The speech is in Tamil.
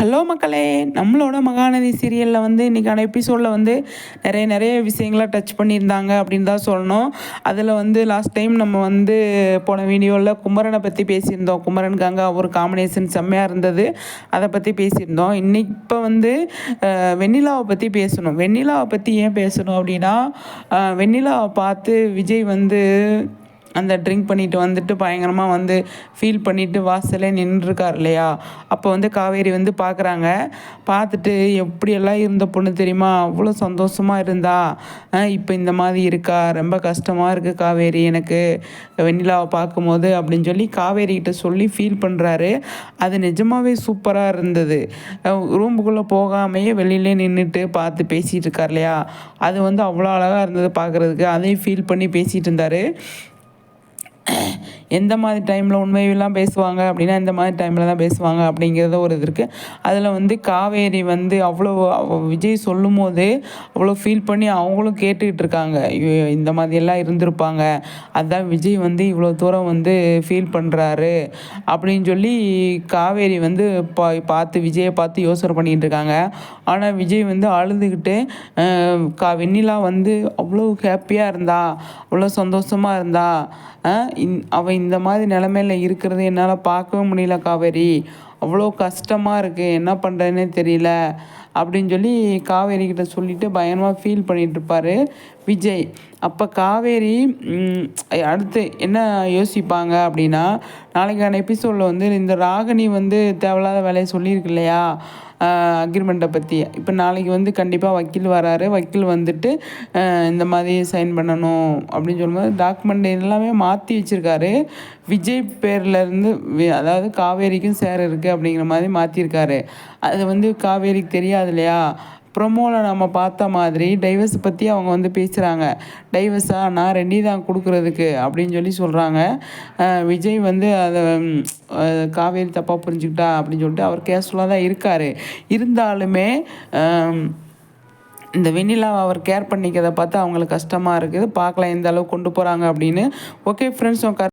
ஹலோ மக்களே நம்மளோட மகாநதி சீரியலில் வந்து இன்றைக்கான எபிசோடில் வந்து நிறைய நிறைய விஷயங்களை டச் பண்ணியிருந்தாங்க அப்படின்னு தான் சொல்லணும். அதில் வந்து லாஸ்ட் டைம் நம்ம வந்து போன வீடியோவில் குமரனை பற்றி பேசியிருந்தோம். குமரனுக்காங்க ஒரு காம்பினேஷன் செம்மையாக இருந்தது. அதை பற்றி பேசியிருந்தோம். இன்னைக்கு இப்போ வந்து வெண்ணிலாவை பற்றி பேசணும். வெண்ணிலாவை பற்றி ஏன் பேசணும் அப்படின்னா வெண்ணிலாவை பார்த்து விஜய் வந்து அந்த ட்ரிங்க் பண்ணிட்டு வந்துட்டு பயங்கரமாக வந்து ஃபீல் பண்ணிட்டு வாசலே நின்றுருக்கார் இல்லையா? அப்போ வந்து காவேரி வந்து பார்க்குறாங்க பார்த்துட்டு எப்படியெல்லாம் இருந்த பொண்ணு தெரியுமா? அவ்வளோ சந்தோஷமாக இருந்தா. இப்போ இந்த மாதிரி இருக்கா? ரொம்ப கஷ்டமாக இருக்குது காவேரி எனக்கு. வெண்ணிலாவை பார்க்கும்போது அப்படின்னு சொல்லி காவேரிக்கிட்ட சொல்லி ஃபீல் பண்ணுறாரு அது நிஜமாகவே சூப்பராக இருந்தது. ரூமுக்குள்ளே போகாமையே வெளியிலே நின்றுட்டு பார்த்து பேசிகிட்டு இருக்கார் இல்லையா? அது வந்து அவ்வளோ அழகாக இருந்தது பார்க்குறதுக்கு அதையும் ஃபீல் பண்ணி பேசிகிட்டு இருந்தார். எந்த மாதிரி டைமில் உண்மையெல்லாம் பேசுவாங்க அப்படின்னா இந்த மாதிரி டைமில் தான் பேசுவாங்க அப்படிங்கிறத ஒரு இது இருக்குது அதில் வந்து காவேரி வந்து அவ்வளோ விஜய் சொல்லும் போது அவ்வளோ ஃபீல் பண்ணி அவங்களும் கேட்டுக்கிட்டு இருக்காங்க. இந்த மாதிரியெல்லாம் இருந்திருப்பாங்க. அதுதான் விஜய் வந்து இவ்வளோ தூரம் வந்து ஃபீல் பண்ணுறாரு அப்படின்னு சொல்லி காவேரி வந்து பா பார்த்து விஜயை பார்த்து யோசனை பண்ணிகிட்டு இருக்காங்க. ஆனால் விஜய் வந்து அழுதுகிட்டு கா வெண்ணிலா வந்து அவ்வளோ ஹாப்பியாக இருந்தா அவ்வளோ சந்தோஷமாக இருந்தா அஹ், இந்- அவ இந்த மாதிரி நிலமையில இருக்கிறது என்னால் பார்க்கவே முடியல காவேரி. அவ்வளோ கஷ்டமாக இருக்குது என்ன பண்ணுறதுனே தெரியல அப்படின்னு சொல்லி காவேரி கிட்ட சொல்லிட்டு பயமாக ஃபீல் பண்ணிகிட்ருப்பார் விஜய். அப்போ காவேரி அடுத்து என்ன யோசிப்பாங்க? அப்படின்னா நாளைக்கான எபிசோடில் வந்து இந்த ராகினி வந்து தேவையில்லாத வேலையை சொல்லியிருக்கு இல்லையா அக்ரிமெண்ட்டை பற்றி இப்போ நாளைக்கு வந்து கண்டிப்பாக வக்கீல் வராரு. வக்கீல் வந்துட்டு இந்த மாதிரி சைன் பண்ணணும் அப்படின்னு சொல்லும்போது டாக்குமெண்ட் எல்லாமே மாற்றி வச்சுருக்காரு. விஜய் பேர்லேருந்து அதாவது காவேரிக்கும் சேர இருக்குது அப்படிங்கிற மாதிரி மாற்றிருக்காரு அது வந்து காவேரிக்கு தெரியாது இல்லையா ப்ரொமோவில் நம்ம பார்த்த மாதிரி டைவர்ஸ் பற்றி அவங்க வந்து பேசுகிறாங்க டைவர்ஸா நான் ரெண்டி தான் கொடுக்குறதுக்கு அப்படின்னு சொல்லி சொல்கிறாங்க விஜய் வந்து அதை காவேரி தப்பாக புரிஞ்சுக்கிட்டா அப்படின்னு சொல்லிட்டு அவர் கேஷுவலாக தான் இருக்கார். இருந்தாலுமே இந்த வெண்ணிலாவை அவர் கேர் பண்ணிக்கிறத பார்த்து அவங்களுக்கு கஷ்டமாக இருக்குது. பார்க்கலாம் எந்த அளவுக்கு கொண்டு போகிறாங்க அப்படின்னு. Okay friends